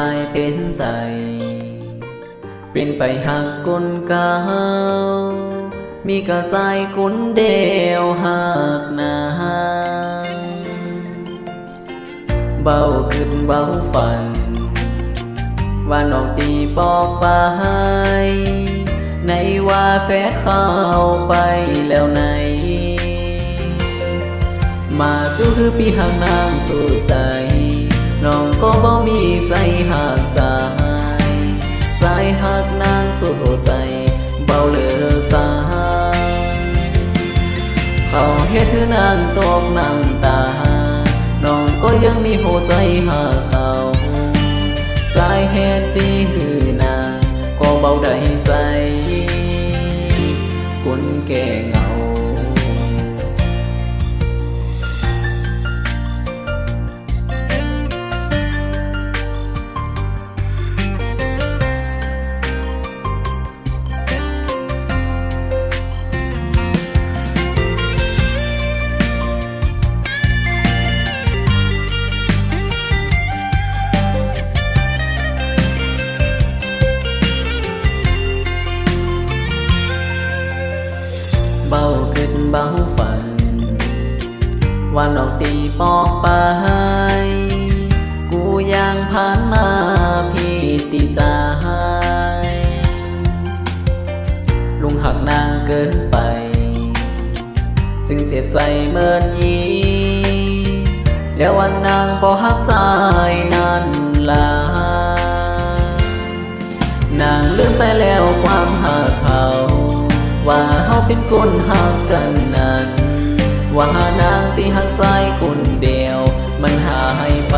ใจ เป็นไปหักกุนเก่ามีกระใจกุนเดียวหักนางเบาขึ้นเบาฝัน ว่าน้องตีปอกไป ในว่าแฟดเข้าไปแล้วไหนมาจูคือพี่ห่างนางสู่ใจ น้องก็บ่มี ใจหักใจใจหักนางสู่ใจ เบาเหลือสายเขาเฮ็ดนางตกน้ำตา น้องก็ยังมีหัวใจหาเขาใจเฮ็ดดีคือนางก็เบาได้ใจคนแก่ง เบาขึ้นเบาฝันว่าน้องตีปอกไป กูยังผ่านมาพี่ติใจลุงหักนางเกินไป จึงเจ็บใจเมินยีแล้ววันนางบ่หักใจนั่น เฮาเป็นคนหักกันนั้นว่านางที่หักใจคนเดียว มันหายไป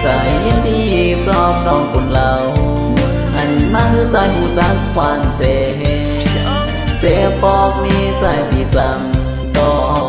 ใจยินที่ชอบน้องคนเราอันมาคือใจหูจักความเจ็บเจ็บบอกนี้ใจที่จำสอง